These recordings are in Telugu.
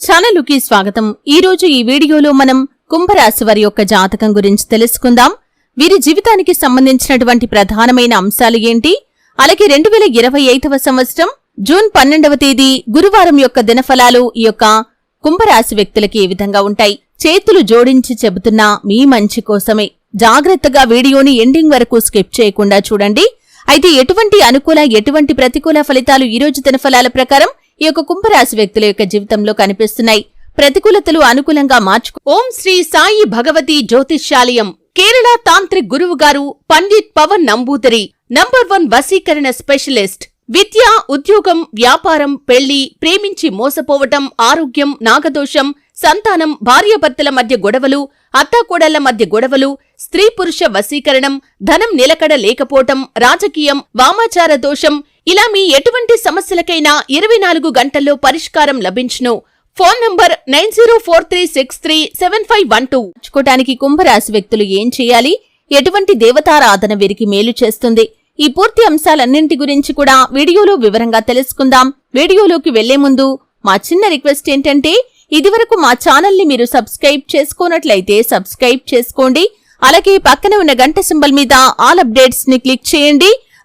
ఛానలుకి స్వాగతం. ఈ రోజు ఈ వీడియోలో మనం కుంభరాశి వారి యొక్క జాతకం గురించి తెలుసుకుందాం. వీరి జీవితానికి సంబంధించినటువంటి ప్రధానమైన అంశాలు ఏంటి? అలాగే రెండు వేల ఇరవై ఐదవ సంవత్సరం జూన్ పన్నెండవ తేదీ గురువారం యొక్క దినఫలాలు ఈ యొక్క కుంభరాశి వ్యక్తులకి ఏ విధంగా ఉంటాయి? చేతులు జోడించి చెబుతున్నా మీ మంచి కోసమే. జాగ్రత్తగా వీడియోని ఎండింగ్ వరకు స్కిప్ చేయకుండా చూడండి. అయితే ఎటువంటి అనుకూల ఎటువంటి ప్రతికూల ఫలితాలు ఈ రోజు దినఫలాల ప్రకారం ఈ యొక్క కుంభరాశి వ్యక్తుల యొక్క జీవితంలో కనిపిస్తున్నాయి. ప్రతికూలతలు అనుకూలంగా మార్చుకు ఓం శ్రీ సాయి భగవతి జ్యోతిష్యాలయం కేరళ తాంత్రిక్ గురువు గారు పండిత్ పవన్ నంబూదరి నంబర్ వన్ వసీకరణ స్పెషలిస్ట్ విద్య ఉద్యోగం వ్యాపారం పెళ్ళి ప్రేమించి మోసపోవటం ఆరోగ్యం నాగదోషం సంతానం భార్యాభర్తల మధ్య గొడవలు అత్తాకోడళ్ళ మధ్య గొడవలు స్త్రీ పురుష వశీకరణం ధనం నిలకడ లేకపోవటం రాజకీయం వామాచార దోషం ఇలా మీ ఎటువంటి సమస్యలకైనా ఇరవై నాలుగు గంటల్లో పరిష్కారం లభించును. Phone number nine zero four three six three seven five one two. ఉంచుకోవటానికి కుంభరాశి వ్యక్తులు ఏం చేయాలి? ఎటువంటి దేవతారాధన వీరికి మేలు చేస్తుంది? ఈ పూర్తి అంశాలన్నింటి గురించి కూడా వీడియోలో వివరంగా తెలుసుకుందాం. వీడియోలోకి వెళ్ళే ముందు మా చిన్న రిక్వెస్ట్ ఏంటంటే ఇదివరకు మా ఛానల్ని మీరు సబ్స్క్రైబ్ చేసుకోనట్లయితే సబ్స్క్రైబ్ చేసుకోండి. అలాగే పక్కన ఉన్న గంట సింబల్ మీద ఆల్ అప్డేట్స్ని క్లిక్ చేయండి.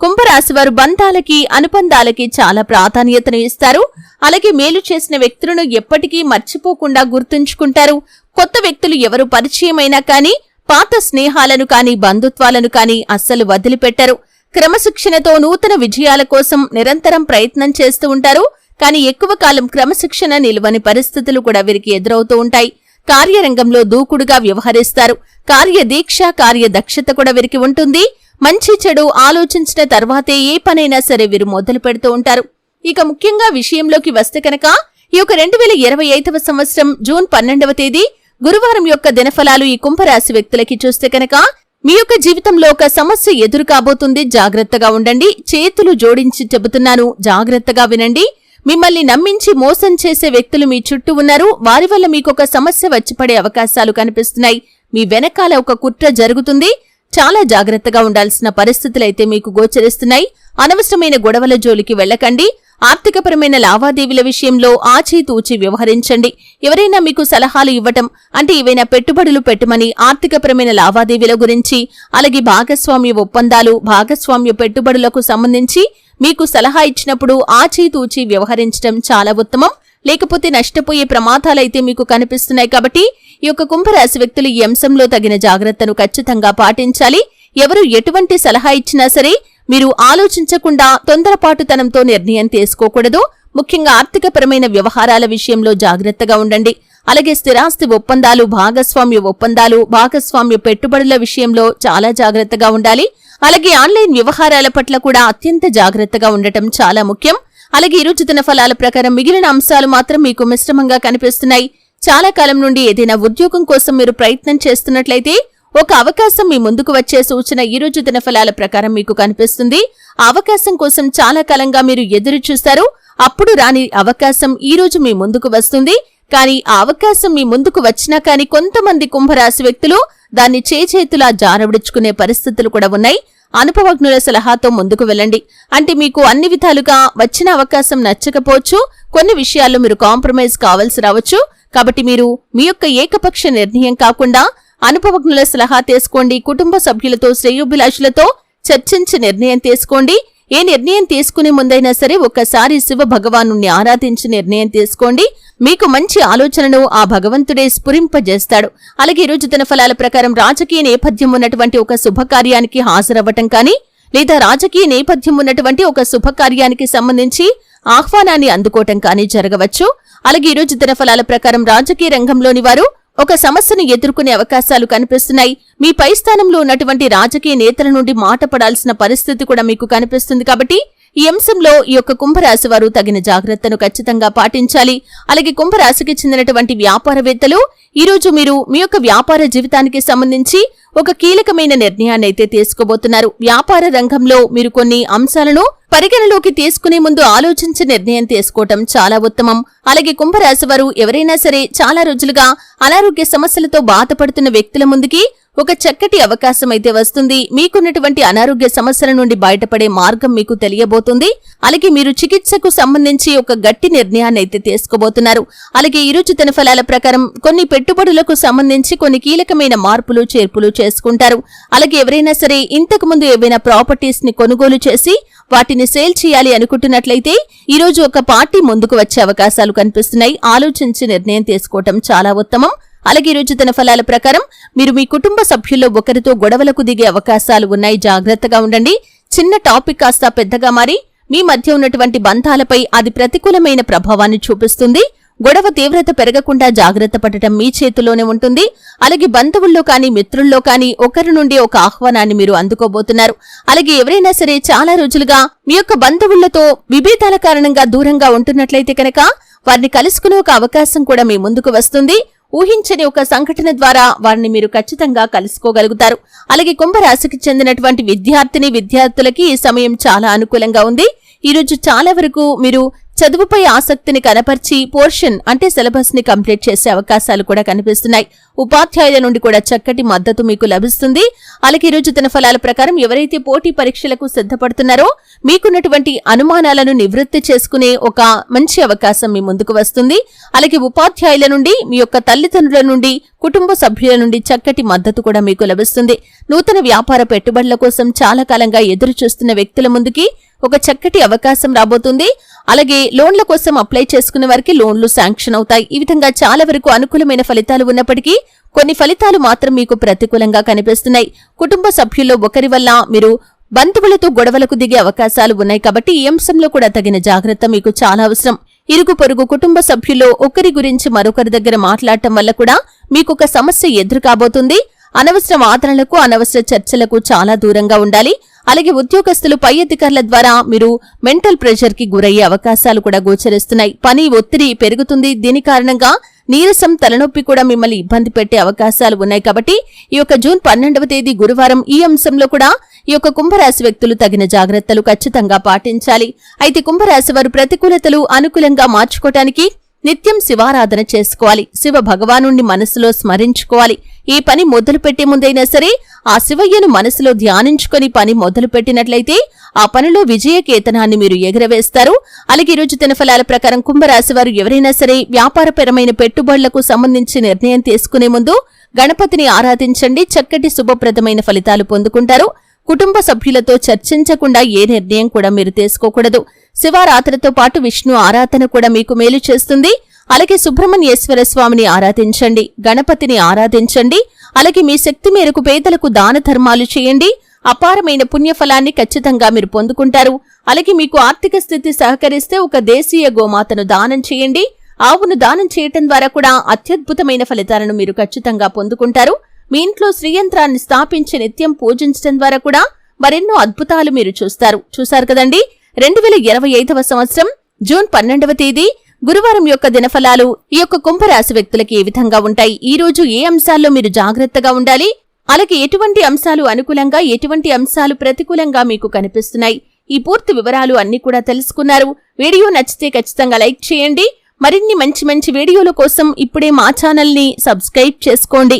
కుంభరాశి వారు బంధాలకి అనుబంధాలకి చాలా ప్రాధాన్యతను ఇస్తారు. అలాగే మేలు చేసిన వ్యక్తులను ఎప్పటికీ మర్చిపోకుండా గుర్తుంచుకుంటారు. కొత్త వ్యక్తులు ఎవరు పరిచయమైనా కానీ పాత స్నేహాలను కాని బంధుత్వాలను కాని అస్సలు వదిలిపెట్టరు. క్రమశిక్షణతో నూతన విజయాల కోసం నిరంతరం ప్రయత్నం చేస్తూ ఉంటారు. కానీ ఎక్కువ కాలం క్రమశిక్షణ నిలువని పరిస్థితులు కూడా వీరికి ఎదురవుతూ ఉంటాయి. కార్యరంగంలో దూకుడుగా వ్యవహరిస్తారు. కార్యదీక్ష కార్యదక్షత కూడా వీరికి ఉంటుంది. మంచి చెడు ఆలోచించిన తర్వాతే ఏ పనైనా సరే వీరు మొదలు పెడుతూ ఉంటారు. ఇక ముఖ్యంగా విషయంలోకి వస్తే కనుక ఈ యొక్క రెండు వేల ఇరవై ఐదవ సంవత్సరం జూన్ పన్నెండవ తేదీ గురువారం యొక్క దినఫలాలు ఈ కుంభరాశి వ్యక్తులకి చూస్తే కనుక మీ యొక్క జీవితంలో ఒక సమస్య ఎదురు కాబోతుంది. జాగ్రత్తగా ఉండండి. చేతులు జోడించి చెబుతున్నాను జాగ్రత్తగా వినండి. మిమ్మల్ని నమ్మించి మోసం చేసే వ్యక్తులు మీ చుట్టూ ఉన్నారు. వారి వల్ల మీకు ఒక సమస్య వచ్చిపడే అవకాశాలు కనిపిస్తున్నాయి. మీ వెనకాల ఒక కుట్ర జరుగుతుంది. చాలా జాగ్రత్తగా ఉండాల్సిన పరిస్థితులైతే మీకు గోచరిస్తున్నాయి. అనవసరమైన గొడవల జోలికి వెళ్ళకండి ఆర్థికపరమైన లావాదేవీల విషయంలో ఆచితూచి వ్యవహరించండి. ఎవరైనా మీకు సలహాలు ఇవ్వటం అంటే ఏవైనా పెట్టుబడులు పెట్టమని ఆర్థికపరమైన లావాదేవీల గురించి అలాగే భాగస్వామ్య ఒప్పందాలు భాగస్వామ్య పెట్టుబడులకు సంబంధించి మీకు సలహా ఇచ్చినప్పుడు ఆచితూచి వ్యవహరించడం చాలా ఉత్తమం. లేకపోతే నష్టపోయే ప్రమాదాలైతే మీకు కనిపిస్తున్నాయి కాబట్టి ఈ యొక్క కుంభరాశి వ్యక్తులు ఈ అంశంలో తగిన జాగ్రత్తను ఖచ్చితంగా పాటించాలి. ఎవరు ఎటువంటి సలహా ఇచ్చినా సరే మీరు ఆలోచించకుండా తొందరపాటుతనంతో నిర్ణయం తీసుకోకూడదు. ముఖ్యంగా ఆర్థికపరమైన వ్యవహారాల విషయంలో జాగ్రత్తగా ఉండండి. అలాగే స్థిరాస్తి ఒప్పందాలు భాగస్వామ్య ఒప్పందాలు భాగస్వామ్య పెట్టుబడుల విషయంలో చాలా జాగ్రత్తగా ఉండాలి. అలాగే ఆన్లైన్ వ్యవహారాల పట్ల కూడా అత్యంత జాగ్రత్తగా ఉండటం చాలా ముఖ్యం. అలాగే ఈరోజు దిన ఫలాల ప్రకారం మిగిలిన అంశాలు మాత్రం మీకు మిశ్రమంగా కనిపిస్తున్నాయి. చాలా కాలం నుండి ఏదైనా ఉద్యోగం కోసం మీరు ప్రయత్నం చేస్తున్నట్లయితే ఒక అవకాశం మీ ముందుకు వచ్చే సూచన ఈ రోజు దినఫలాల ప్రకారం మీకు కనిపిస్తుంది. అవకాశం కోసం చాలా కాలంగా మీరు ఎదురు చూస్తారు. అప్పుడు రాని అవకాశం ఈ రోజు మీ ముందుకు వస్తుంది. కానీ ఆ అవకాశం మీ ముందుకు వచ్చినా కానీ కొంతమంది కుంభరాశి వ్యక్తులు దాన్ని చేచేతులా జారవిడుచుకునే పరిస్థితులు కూడా ఉన్నాయి. అనుభవజ్ఞుల సలహాతో ముందుకు వెళ్ళండి. అంటే మీకు అన్ని విధాలుగా వచ్చిన అవకాశం నచ్చకపోవచ్చు కొన్ని విషయాల్లో మీరు కాంప్రమైజ్ కావాల్సి రావచ్చు. కాబట్టి మీరు మీ యొక్క ఏకపక్ష నిర్ణయం కాకుండా అనుభవజ్ఞుల సలహా తీసుకోండి. కుటుంబ సభ్యులతో శ్రేయోభిలాషులతో చర్చించి నిర్ణయం తీసుకోండి. ఏ నిర్ణయం తీసుకునే ముందైనా సరే ఒక్కసారి శివ భగవాను ఆరాధించి నిర్ణయం తీసుకోండి. మీకు మంచి ఆలోచనను ఆ భగవంతుడే స్ఫురింపజేస్తాడు. అలాగే ఈరోజు తన ఫలాల ప్రకారం రాజకీయ నేపథ్యం ఉన్నటువంటి ఒక శుభకార్యానికి హాజరవ్వటం కానీ లేదా రాజకీయ నేపథ్యం ఉన్నటువంటి ఒక శుభకార్యానికి సంబంధించి ఆహ్వానాన్ని అందుకోవటం కానీ జరగవచ్చు. అలాగే ఈరోజు తన ఫలాల ప్రకారం రాజకీయ రంగంలోని వారు ఒక సమస్యను ఎదుర్కొనే అవకాశాలు కనిపిస్తున్నాయి. మీ పై స్థానంలో ఉన్నటువంటి రాజకీయ నేతల నుండి మాట పడాల్సిన పరిస్థితి కూడా మీకు కనిపిస్తుంది కాబట్టి ఈ అంశంలో ఈ యొక్క కుంభరాశి వారు తగిన జాగ్రత్తను ఖచ్చితంగా పాటించాలి. అలాగే కుంభరాశికి చెందినటువంటి వ్యాపారవేత్తలు ఈరోజు మీరు మీ యొక్క వ్యాపార జీవితానికి సంబంధించి ఒక కీలకమైన నిర్ణయాన్ని అయితే తీసుకోబోతున్నారు. వ్యాపార రంగంలో మీరు కొన్ని అంశాలను పరిగణలోకి తీసుకునే ముందు ఆలోచించి నిర్ణయం తీసుకోవటం చాలా ఉత్తమం. అలాగే కుంభరాశి వారు ఎవరైనా సరే చాలా రోజులుగా అనారోగ్య సమస్యలతో బాధపడుతున్న వ్యక్తుల ముందుకి ఒక చక్కటి అవకాశం అయితే వస్తుంది. మీకున్నటువంటి అనారోగ్య సమస్యల నుండి బయటపడే మార్గం మీకు తెలియబోతుంది. అలాగే మీరు చికిత్సకు సంబంధించి ఒక గట్టి నిర్ణయాన్ని అయితే తీసుకోబోతున్నారు. అలాగే ఈరోజు తన ఫలాల ప్రకారం కొన్ని పెట్టుబడులకు సంబంధించి కొన్ని కీలకమైన మార్పులు చేర్పులు చేసుకుంటారు. అలాగే ఎవరైనా సరే ఇంతకు ముందు ఏవైనా ప్రాపర్టీస్ని కొనుగోలు చేసి వాటిని సేల్ చేయాలి అనుకుంటున్నట్లయితే ఈ రోజు ఒక పార్టీ ముందుకు వచ్చే అవకాశాలు కనిపిస్తున్నాయి. ఆలోచించి నిర్ణయం తీసుకోవటం చాలా ఉత్తమం. అలాగే ఈరోజు తన ఫలాల ప్రకారం మీరు మీ కుటుంబ సభ్యుల్లో ఒకరితో గొడవలకు దిగే అవకాశాలు ఉన్నాయి. జాగ్రత్తగా ఉండండి. చిన్న టాపిక్ కాస్త పెద్దగా మారి మీ మధ్య ఉన్నటువంటి బంధాలపై అది ప్రతికూలమైన ప్రభావాన్ని చూపిస్తుంది. గొడవ తీవ్రత పెరగకుండా జాగ్రత్త పడటం మీ చేతిలోనే ఉంటుంది. అలాగే బంధువుల్లో కానీ మిత్రుల్లో కానీ ఒకరి నుండి ఒక ఆహ్వానాన్ని మీరు అందుకోబోతున్నారు. అలాగే ఎవరైనా సరే చాలా రోజులుగా మీ యొక్క బంధువులతో విభేదాల కారణంగా దూరంగా ఉంటున్నట్లయితే కనుక వారిని కలుసుకునే ఒక అవకాశం కూడా మీ ముందుకు వస్తుంది. ఊహించని ఒక సంఘటన ద్వారా వారిని మీరు ఖచ్చితంగా కలుసుకోగలుగుతారు. అలాగే కుంభరాశికి చెందినటువంటి విద్యార్థిని విద్యార్థులకి ఈ సమయం చాలా అనుకూలంగా ఉంది. ఈరోజు చాలా వరకు మీరు చదువుపై ఆసక్తిని కనపర్చి పోర్షన్ అంటే సిలబస్ని కంప్లీట్ చేసే అవకాశాలు కూడా కనిపిస్తున్నాయి. ఉపాధ్యాయుల నుండి కూడా చక్కటి మద్దతు మీకు లభిస్తుంది. అలాగే ఈరోజు తన ఫలాల ప్రకారం ఎవరైతే పోటీ పరీక్షలకు సిద్ధపడుతున్నారో మీకున్నటువంటి అనుమానాలను నివృత్తి చేసుకునే ఒక మంచి అవకాశం మీ ముందుకు వస్తుంది. అలాగే ఉపాధ్యాయుల నుండి మీ యొక్క తల్లిదండ్రుల నుండి కుటుంబ సభ్యుల నుండి చక్కటి మద్దతు కూడా మీకు లభిస్తుంది. నూతన వ్యాపార పెట్టుబడుల కోసం చాలా కాలంగా ఎదురు చూస్తున్న వ్యక్తుల ముందుకి ఒక చక్కటి అవకాశం రాబోతుంది. అలాగే లోన్ల కోసం అప్లై చేసుకున్న వారికి లోన్లు శాంక్షన్ అవుతాయి. ఈ విధంగా చాలా వరకు అనుకూలమైన ఫలితాలు ఉన్నప్పటికీ కొన్ని ఫలితాలు మాత్రం మీకు ప్రతికూలంగా కనిపిస్తున్నాయి. కుటుంబ సభ్యుల్లో ఒకరి వల్ల మీరు బంధువులతో గొడవలకు దిగే అవకాశాలు ఉన్నాయి కాబట్టి ఈ అంశంలో కూడా తగిన జాగ్రత్త మీకు చాలా అవసరం. ఇరుగు పొరుగు కుటుంబ సభ్యుల్లో ఒకరి గురించి మరొకరి దగ్గర మాట్లాడటం వల్ల కూడా మీకు ఒక సమస్య ఎదురు కాబోతుంది అనవసర వాదనలకు అనవసర చర్చలకు చాలా దూరంగా ఉండాలి. అలాగే ఉద్యోగస్తులు పై అధికారుల ద్వారా మీరు మెంటల్ ప్రెషర్కి గురయ్యే అవకాశాలు కూడా గోచరిస్తున్నాయి. పని ఒత్తిడి పెరుగుతుంది. దీని కారణంగా నీరసం తలనొప్పి కూడా మిమ్మల్ని ఇబ్బంది పెట్టే అవకాశాలు ఉన్నాయి కాబట్టి ఈ యొక్క జూన్ పన్నెండవ తేదీ గురువారం ఈ అంశంలో కూడా ఈ యొక్క కుంభరాశి వ్యక్తులు తగిన జాగ్రత్తలు ఖచ్చితంగా పాటించాలి. అయితే కుంభరాశి వారు ప్రతికూలతలు అనుకూలంగా మార్చుకోవటానికి నిత్యం శివారాధన చేసుకోవాలి. శివ భగవాను మనసులో స్మరించుకోవాలి. ఈ పని మొదలుపెట్టే ముందైనా సరే ఆ శివయ్యను మనసులో ధ్యానించుకొని పని మొదలుపెట్టినట్లయితే ఆ పనిలో విజయకేతనాన్ని మీరు ఎగరవేస్తారు. అలాగే ఈరోజు దినఫలాల ఫలాల ప్రకారం కుంభరాశి వారు ఎవరైనా సరే వ్యాపారపరమైన పెట్టుబడులకు సంబంధించి నిర్ణయం తీసుకునే ముందు గణపతిని ఆరాధించండి. చక్కటి శుభప్రదమైన ఫలితాలు పొందుకుంటారు. కుటుంబ సభ్యులతో చర్చించకుండా ఏ నిర్ణయం కూడా మీరు తీసుకోకూడదు. శివారాధనతో పాటు విష్ణు ఆరాధన కూడా మీకు మేలు చేస్తుంది. అలాగే సుబ్రహ్మణ్యేశ్వర స్వామిని ఆరాధించండి గణపతిని ఆరాధించండి అలాగే మీ శక్తి మేరకు పేదలకు దాన ధర్మాలు చేయండి అపారమైన పుణ్యఫలాన్ని ఖచ్చితంగా మీరు పొందుకుంటారు. అలాగే మీకు ఆర్థిక స్థితి సహకరిస్తే ఒక దేశీయ గోమాతను దానం చేయండి. ఆవును దానం చేయటం ద్వారా కూడా అత్యద్భుతమైన ఫలితాలను మీరు ఖచ్చితంగా పొందుకుంటారు. మీ ఇంట్లో శ్రీయంత్రాన్ని స్థాపించి నిత్యం పూజించడం ద్వారా కూడా మరెన్నో అద్భుతాలు మీరు చూస్తారు. చూశారు కదండి? రెండు వేల ఇరవై ఐదవ సంవత్సరం జూన్ పన్నెండవ తేదీ గురువారం యొక్క దినఫలాలు ఈ యొక్క కుంభరాశి వ్యక్తులకి ఏ విధంగా ఉంటాయి? ఈ రోజు ఏ అంశాల్లో మీరు జాగ్రత్తగా ఉండాలి? అలాగే ఎటువంటి అంశాలు అనుకూలంగా ఎటువంటి అంశాలు ప్రతికూలంగా మీకు కనిపిస్తున్నాయి? ఈ పూర్తి వివరాలు అన్ని కూడా తెలుసుకున్నారు. వీడియో నచ్చితే ఖచ్చితంగా లైక్ చేయండి. మరిన్ని మంచి మంచి వీడియోల కోసం ఇప్పుడే మా ఛానల్ని సబ్స్క్రైబ్ చేసుకోండి.